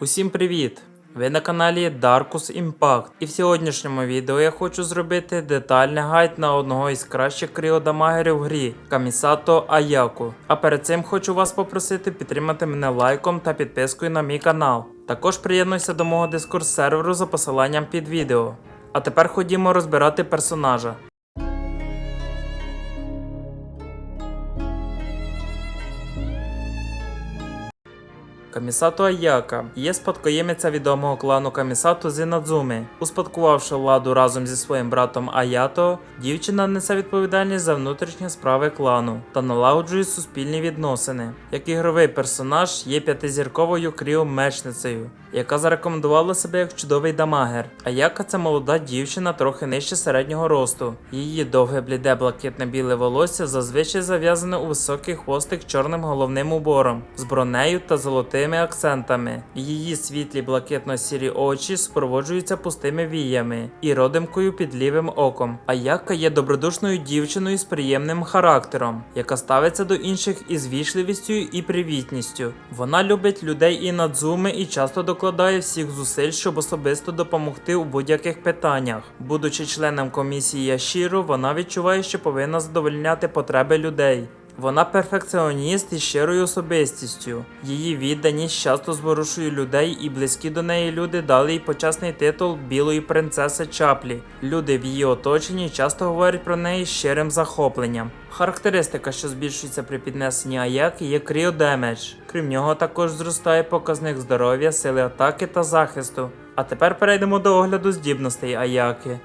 Усім привіт! Ви на каналі Darkus Impact. І в сьогоднішньому відео я хочу зробити детальний гайд на одного із кращих кріодамагерів в грі Камісато Аяку. А перед цим хочу вас попросити підтримати мене лайком та підпискою на мій канал. Також приєднуйся до мого дискурс серверу за посиланням під відео. А тепер ходімо розбирати персонажа. Камісато Аяка є спадкоємиця відомого клану Камісато Зінадзуми. Успадкувавши владу разом зі своїм братом Аято, дівчина несе відповідальність за внутрішні справи клану та налагоджує суспільні відносини. Як ігровий персонаж є п'ятизірковою кріо-мечницею, яка зарекомендувала себе як чудовий дамагер. Аяка це молода дівчина трохи нижче середнього росту. Її довге бліде блакитне біле волосся зазвичай зав'язане у високий хвостик чорним головним убором з бронею та золотими акцентами. Її світлі блакитно-сірі очі супроводжуються пустими віями і родимкою під лівим оком. Аяка є добродушною дівчиною з приємним характером, яка ставиться до інших із вічливістю і привітністю. Вона любить людей і надзуми і часто докладає всіх зусиль, щоб особисто допомогти у будь-яких питаннях. Будучи членом комісії Яшіро, вона відчуває, що повинна задовольняти потреби людей. Вона перфекціоніст із щирою особистістю. Її відданість часто зворушує людей, і близькі до неї люди дали їй почесний титул білої принцеси Чаплі. Люди в її оточенні часто говорять про неї щирим захопленням. Характеристика, що збільшується при піднесенні Аяки, є кріодемедж. Крім нього, також зростає показник здоров'я, сили атаки та захисту. А тепер перейдемо до огляду здібностей Аяки.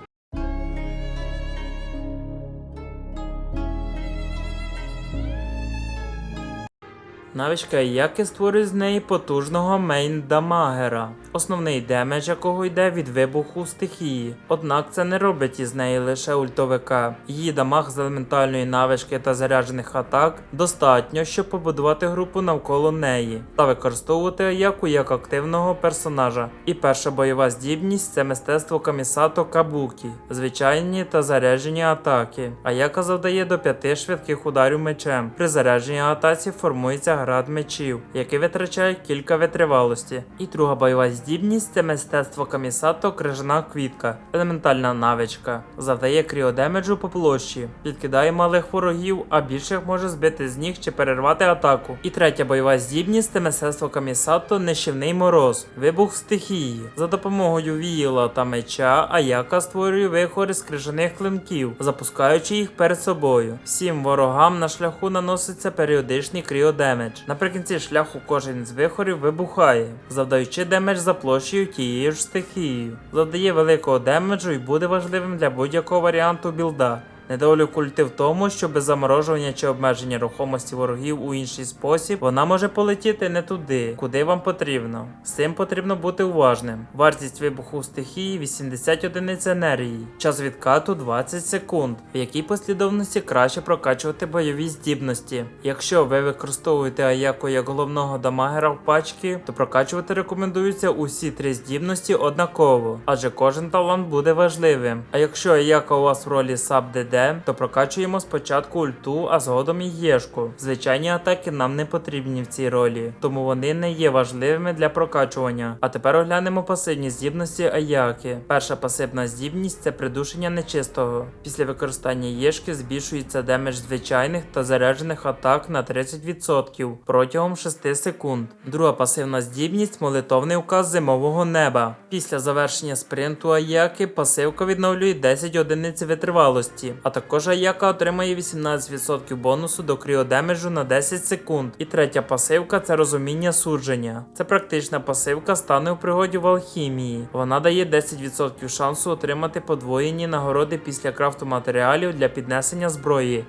Навичка Аяки створює з неї потужного мейн-дамагера, основний демедж якого йде від вибуху стихії. Однак це не робить із неї лише ультовика. Її дамаг з елементальної навички та заряджених атак достатньо, щоб побудувати групу навколо неї та використовувати Аяку як активного персонажа. І перша бойова здібність це мистецтво Камісато Кабукі, звичайні та заряджені атаки. Аяка завдає до 5 швидких ударів мечем. При зарядженій атаці формується град мечів, який витрачає кілька витривалості. І друга бойова здібність це мистецтво Камісато крижана квітка, елементальна навичка. Завдає кріодемеджу по площі, підкидає малих ворогів, а більших може збити з ніг чи перервати атаку. І третя бойова здібність це мистецтво Камісато нищівний мороз, вибух стихії. За допомогою віїла та меча Аяка створює вихори з крижаних клинків, запускаючи їх перед собою. Всім ворогам на шляху наноситься періодичний кріодемедж. Наприкінці шляху кожен з вихорів вибухає, завдаючи демедж за площею тією ж стихією. Завдає великого демеджу і буде важливим для будь-якого варіанту білда. Недолік ульти в тому, що без заморожування чи обмеження рухомості ворогів у інший спосіб вона може полетіти не туди, куди вам потрібно. З цим потрібно бути уважним. Вартість вибуху стихії 80 одиниць енергії, час відкату 20 секунд, в якій послідовності краще прокачувати бойові здібності. Якщо ви використовуєте Аяко як головного дамагера в пачки, то прокачувати рекомендуються усі три здібності однаково, адже кожен талант буде важливим. А якщо Аяка у вас в ролі саб ДД, то прокачуємо спочатку ульту, а згодом і єшку. Звичайні атаки нам не потрібні в цій ролі, тому вони не є важливими для прокачування. А тепер оглянемо пасивні здібності Аяки. Перша пасивна здібність це придушення нечистого. Після використання єшки збільшується демедж звичайних та заряджених атак на 30% протягом 6 секунд. Друга пасивна здібність молитовний указ зимового неба. Після завершення спринту Аяки пасивка відновлює 10 одиниць витривалості, а також Аяка отримає 18% бонусу до кріодемеджу на 10 секунд. І третя пасивка це розуміння судження. Це практична пасивка стане у пригоді в алхімії. Вона дає 10% шансу отримати подвоєні нагороди після крафту матеріалів для піднесення зброї.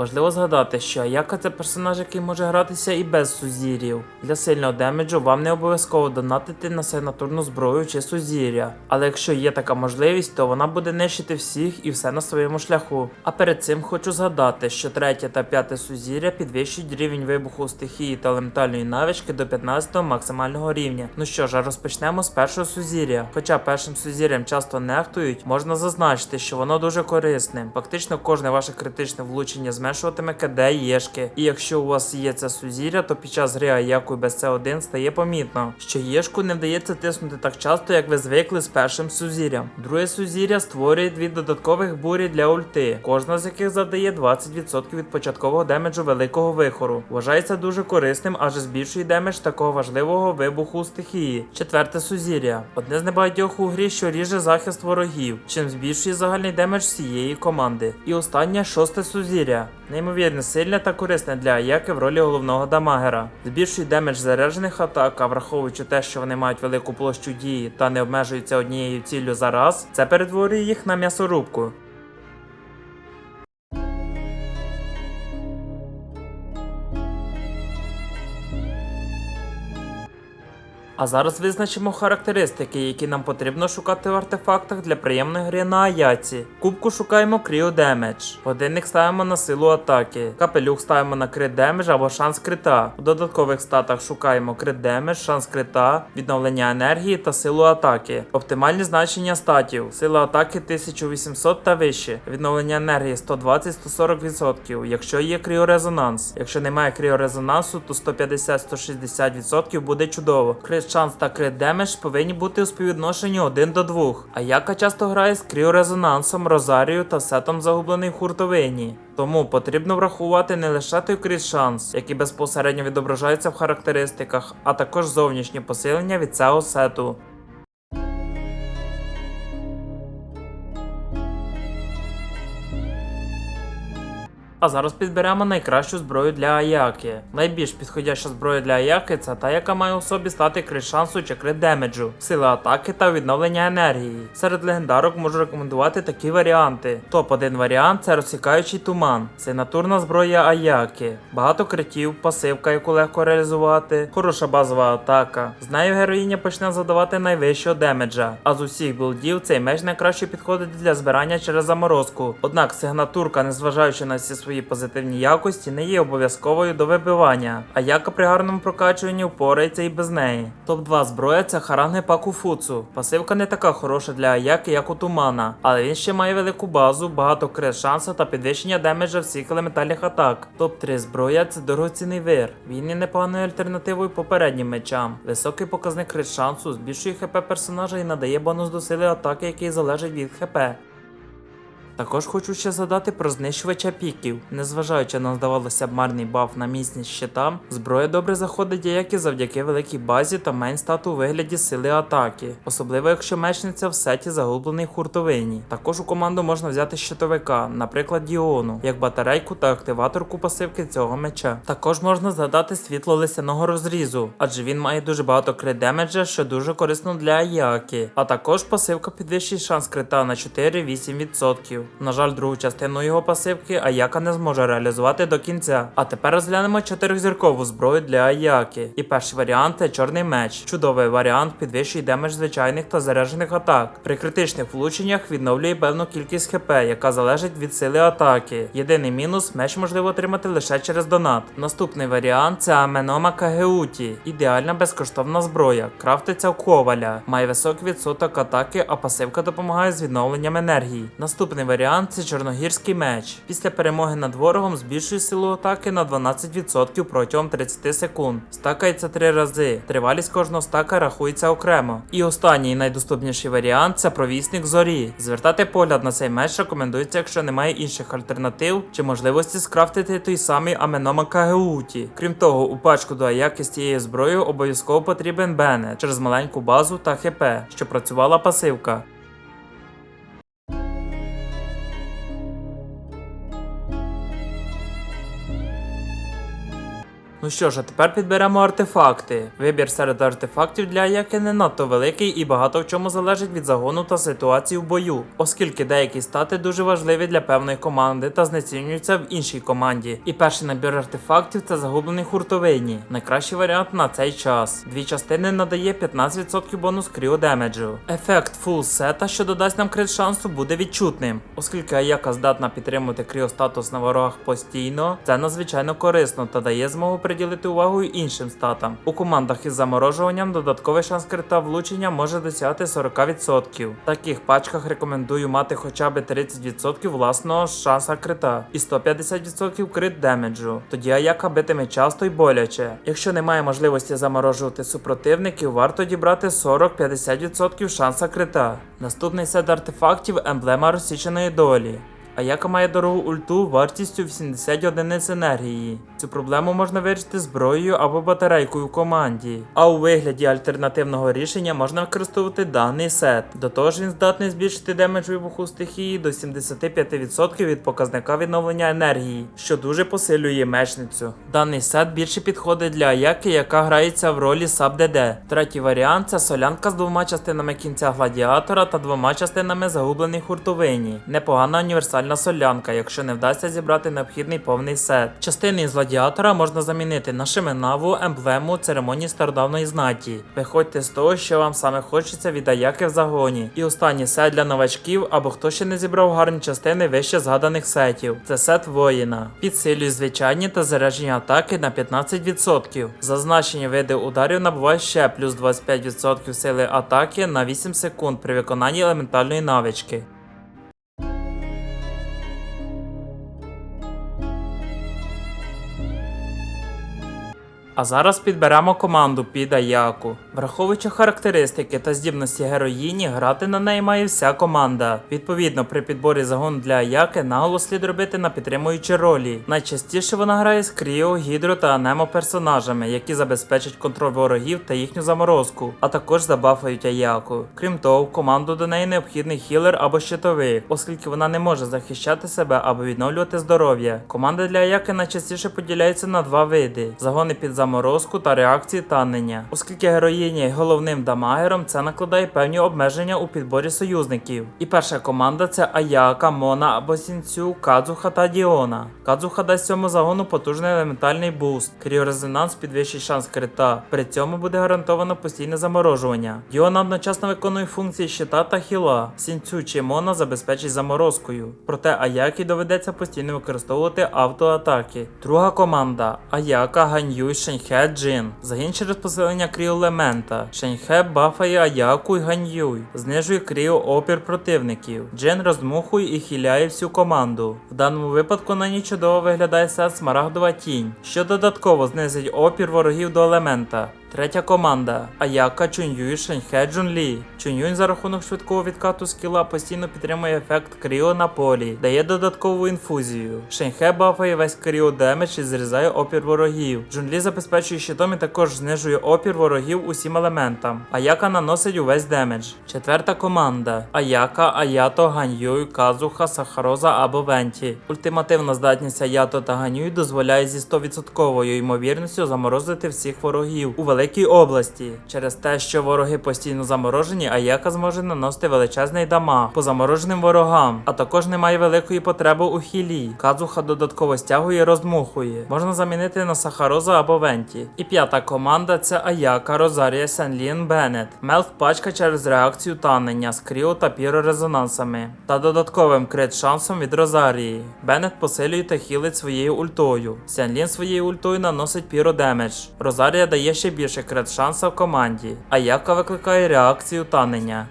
Важливо згадати, що Аяка це персонаж, який може гратися і без сузір'їв. Для сильного демеджу вам не обов'язково донатити на сигнатурну зброю чи сузір'я. Але якщо є така можливість, то вона буде нищити всіх і все на своєму шляху. А перед цим хочу згадати, що третє та п'яте сузір'я підвищують рівень вибуху стихії та елементальної навички до 15-го максимального рівня. Ну що ж, а розпочнемо з першого сузір'я. Хоча першим сузір'ям часто нехтують, можна зазначити, що воно дуже корисне. Фактично кожне ваше критичне влучення зменшуватиме КД Єшки. І якщо у вас є це сузір'я, то під час гри Аякою без С1 стає помітно, що Єшку не вдається тиснути так часто, як ви звикли з першим сузір'ям. Друге сузір'я створює дві додаткових бурі для ульти, кожна з яких завдає 20% від початкового демеджу великого вихору. Вважається дуже корисним, адже збільшує демедж такого важливого вибуху у стихії. Четверте сузір'я. Одне з небагатьох у грі, що ріже захист ворогів, чим збільшує загальний демедж всієї команди. І останнє шосте сузір'я. Неймовірно сильне та корисне для Аяки в ролі головного дамагера. Збільшує демедж заряджених атак, а враховуючи те, що вони мають велику площу дії та не обмежуються однією ціллю за раз, це перетворює їх на м'ясорубку. А зараз визначимо характеристики, які нам потрібно шукати в артефактах для приємної гри на Аяці. Кубку шукаємо Cryo Damage. Годинник ставимо на силу атаки. Капелюх ставимо на крит Damage або шанс крита. У додаткових статах шукаємо крит Damage, шанс крита, відновлення енергії та силу атаки. Оптимальні значення статів. Сила атаки 1800 та вище. Відновлення енергії 120-140%, якщо є кріорезонанс. Якщо немає кріорезонансу, то 150-160% буде чудово. Крит шанс та крит демедж повинні бути у співвідношенні 1 до 2. А яка часто грає з кріорезонансом, Розарією та сетом загублений в хуртовині. Тому потрібно врахувати не лише той крит шанс, який безпосередньо відображається в характеристиках, а також зовнішнє посилення від цього сету. А зараз підберемо найкращу зброю для Аяки. Найбільш підходяща зброя для Аяки це та, яка має у собі стати крит шансу чи крит демеджу, сили атаки та відновлення енергії. Серед легендарок можу рекомендувати такі варіанти. Топ-1 варіант це розсікаючий туман, сигнатурна зброя Аяки, багато критів, пасивка, яку легко реалізувати, хороша базова атака. З нею героїня почне задавати найвищого демеджа. А з усіх білдів цей меч найкраще підходить для збирання через заморозку. Однак сигнатурка, незважаючи на всі свої позитивні якості, не є обов'язковою до вибивання, а яка при гарному прокачуванні впорається і без неї. Топ-2 зброя це Харанги Пакуфуцу. Пасивка не така хороша для Аяки, як у Тумана, але він ще має велику базу, багато крит шансу та підвищення демеджа всіх елементальних атак. Топ-3 зброя це дорогоцінний вир. Він є непоганою альтернативою попереднім мечам. Високий показник крит шансу збільшує хп персонажа і надає бонус до сили атаки, який залежить від хп. Також хочу ще згадати про знищувача піків. Незважаючи на здавалося б марний баф на міцність щита, зброя добре заходить як завдяки великій базі та мейнстату у вигляді сили атаки, особливо якщо мечниця в сеті загублений в хуртовині. Також у команду можна взяти щитовика, наприклад, Діону, як батарейку та активаторку пасивки цього меча. Також можна згадати світло лисяного розрізу, адже він має дуже багато крит демеджа, що дуже корисно для Аяки. А також пасивка підвищує шанс крита на 4-8%. На жаль, другу частину його пасивки Аяка не зможе реалізувати до кінця. А тепер розглянемо чотирьохзіркову зброю для Аяки. І перший варіант це чорний меч. Чудовий варіант підвищує демедж звичайних та заряджених атак. При критичних влученнях відновлює певну кількість хп, яка залежить від сили атаки. Єдиний мінус меч можливо отримати лише через донат. Наступний варіант це Аменома Кагеуті. Ідеальна безкоштовна зброя. Крафтиться в коваля. Має високий відсоток атаки, а пасивка допомагає з відновленням енергії. Наступний варіант це чорногірський меч. Після перемоги над ворогом збільшує силу атаки на 12% протягом 30 секунд. Стакається 3 рази. Тривалість кожного стака рахується окремо. І останній найдоступніший варіант це провісник зорі. Звертати погляд на цей меч рекомендується, якщо немає інших альтернатив чи можливості скрафтити той самий Аменома Кагеуті. Крім того, у пачку до Аяки з цією зброєю обов'язково потрібен Бене через маленьку базу та ХП, щоб працювала пасивка. Ну що ж, а тепер підберемо артефакти. Вибір серед артефактів для Аяки не надто великий і багато в чому залежить від загону та ситуації в бою, оскільки деякі стати дуже важливі для певної команди та знецінюються в іншій команді. І перший набір артефактів це загублений хуртовині. Найкращий варіант на цей час. Дві частини надає 15% бонус кріо демеджу. Ефект фул сета, що додасть нам крит шансу, буде відчутним, оскільки Аяка здатна підтримувати кріо статус на ворогах постійно, це надзвичайно корисно та дає змогу приділити увагу й іншим статам. У командах із заморожуванням додатковий шанс крита влучення може досягати 40%. В таких пачках рекомендую мати хоча б 30% власного шанса крита і 150% крит демеджу. Тоді Аяка битиме часто й боляче. Якщо немає можливості заморожувати супротивників, варто дібрати 40-50% шанса крита. Наступний сет артефактів емблема розсіченої долі. А яка має дорогу ульту вартістю 80 одиниць енергії. Цю проблему можна вирішити зброєю або батарейкою в команді. А у вигляді альтернативного рішення можна використовувати даний сет. До того ж він здатний збільшити демедж вибуху стихії до 75% від показника відновлення енергії, що дуже посилює мечницю. Даний сет більше підходить для Аяки, яка грається в ролі саб ДД. Третій варіант це солянка з двома частинами кінця гладіатора та двома частинами загублених хуртовині. Непогана універсальна солянка, якщо не вдасться зібрати необхідний повний сет. Частини з гладіатора можна замінити на шиминаву, емблему церемонії стародавної знаті. Виходьте з того, що вам саме хочеться від Аяки в загоні. І останній сет для новачків або хто ще не зібрав гарні частини вище згаданих сетів. Це сет воїна. Підсилює звичайні та заряджені атаки на 15%. Зазначені види ударів набувають ще плюс 25% сили атаки на 8 секунд при виконанні елементальної навички. А зараз підберемо команду під Аяку. Враховуючи характеристики та здібності героїні, грати на неї має вся команда. Відповідно, при підборі загону для Аяки наголос слід робити на підтримуючі ролі. Найчастіше вона грає з Кріо, Гідро та Анемо персонажами, які забезпечать контроль ворогів та їхню заморозку, а також забафають Аяку. Крім того, в команду до неї необхідний хілер або щитовик, оскільки вона не може захищати себе або відновлювати здоров'я. Команда для Аяки найчастіше поділяється на два види: загони під заморозку та реакції танення. Оскільки героїня є головним дамагером, це накладає певні обмеження у підборі союзників. І перша команда це Аяка, Мона або Сінцю, Кадзуха та Діона. Кадзуха дасть цьому загону потужний елементальний буст. Кріорезонанс підвищить шанс крита. При цьому буде гарантовано постійне заморожування. Діона одночасно виконує функції щита та хіла. Сінцю чи Мона забезпечить заморозкою. Проте Аякі доведеться постійно використовувати автоатаки. Друга команда Аяка, Ганьюй, Шеньхе, Джин. Загін через посилення кріолемента. Шеньхе бафає Аяку і Ганьюй. Знижує кріо опір противників. Джин роздмухує і хіляє всю команду. В даному випадку на ній чудово виглядає сет Смарагдова тінь, що додатково знизить опір ворогів до елемента. Третя команда Аяка Чуньюй Шеньхе Джунлі. Чуньюнь за рахунок швидкого відкату скіла постійно підтримує ефект кріо на полі, дає додаткову інфузію. Шеньхе бафає весь кріо демедж і зрізає опір ворогів. Джунлі забезпечує щитом і також знижує опір ворогів усім елементам. Аяка наносить увесь демедж. Четверта команда Аяка, Аято, Ганьюй, Казуха, Сахароза або Венті. Ультимативна здатність Аято та Ганьюй дозволяє зі 100% ймовірністю заморозити всіх ворогів у великій області. Через те, що вороги постійно заморожені, Аяка зможе наносити величезний дамаг по замороженим ворогам, а також немає великої потреби у хілі. Казуха додатково стягує роздмухує. Можна замінити на Сахароза або Венті. І п'ята команда це Аяка, Розарія, Сенлін, Беннет. Мелк пачка через реакцію танення з кріо та пірорезонансами та додатковим крит шансом від Розарії. Беннет посилює та хілить своєю ультою. Сенлін своєю ультою наносить піродемедж. Розарія дає ще більше крит шанса в команді. А яка викликає реакцію танення.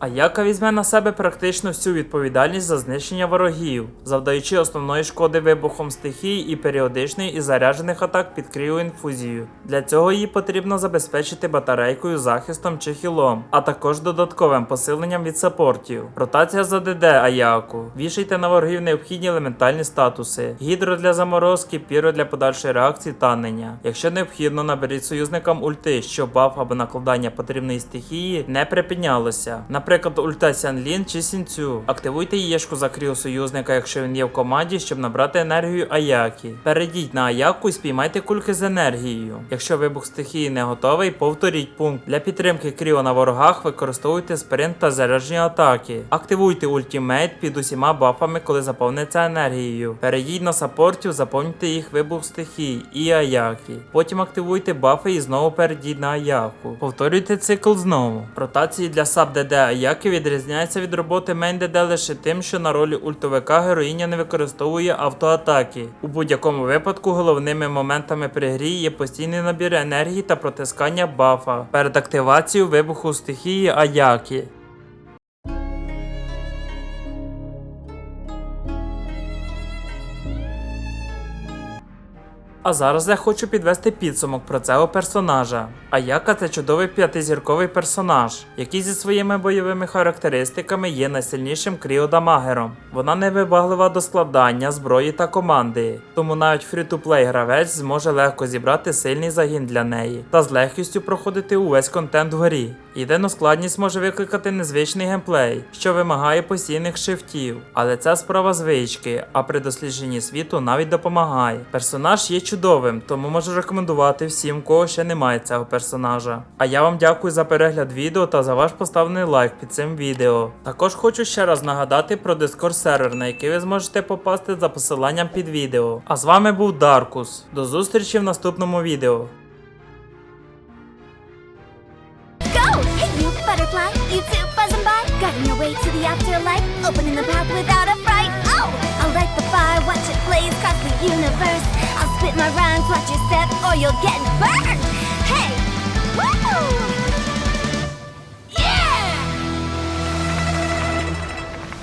Аяка візьме на себе практично всю відповідальність за знищення ворогів, завдаючи основної шкоди вибухом стихій і періодичної і заряджених атак під кріоінфузію. Для цього її потрібно забезпечити батарейкою, захистом чи хілом, а також додатковим посиленням від саппортів. Ротація за ДД Аяку. Вішайте на ворогів необхідні елементальні статуси: гідро для заморозки, піро для подальшої реакції танення. Якщо необхідно, наберіть союзникам ульти, щоб баф або накладання потрібної стихії не припинялося. Наприклад, ульта Сянлін чи Сінцю. Активуйте Єшку за кріо союзника, якщо він є в команді, щоб набрати енергію Аякі. Перейдіть на Аяку і спіймайте кульки з енергією. Якщо вибух стихії не готовий, повторіть пункт. Для підтримки кріо на ворогах використовуйте спринт та заряджені атаки. Активуйте ультімейт під усіма бафами, коли заповниться енергією. Перейдіть на саппортів, заповнюйте їх вибух стихій і Аякі. Потім активуйте бафи і знову перейдіть на Аяку. Повторюйте цикл знову. Ротації для саб ДД Аяки відрізняється від роботи Мендеда лише тим, що на ролі ультовика героїня не використовує автоатаки. У будь-якому випадку головними моментами при грі є постійний набір енергії та протискання бафа перед активацією вибуху стихії Аяки. А зараз я хочу підвести підсумок про цього персонажа. Аяка це чудовий п'ятизірковий персонаж, який зі своїми бойовими характеристиками є найсильнішим кріодамагером. Вона невибаглива до складання, зброї та команди, тому навіть фрі-ту-плей гравець зможе легко зібрати сильний загін для неї та з легкістю проходити увесь контент в грі. Єдину складність може викликати незвичний геймплей, що вимагає постійних шифтів, але це справа звички, а при дослідженні світу навіть допомагає. Персонаж є чудовим, тому можу рекомендувати всім, кого ще немає цього персонажа. А я вам дякую за перегляд відео та за ваш поставлений лайк під цим відео. Також хочу ще раз нагадати про Discord сервер, на який ви зможете попасти за посиланням під відео. А з вами був Даркус. До зустрічі в наступному відео. Opening the path without a fright. I'll light the fire, watch it blaze across the universe. I'll spit my rhymes, watch your step, or you'll get burned. Hey,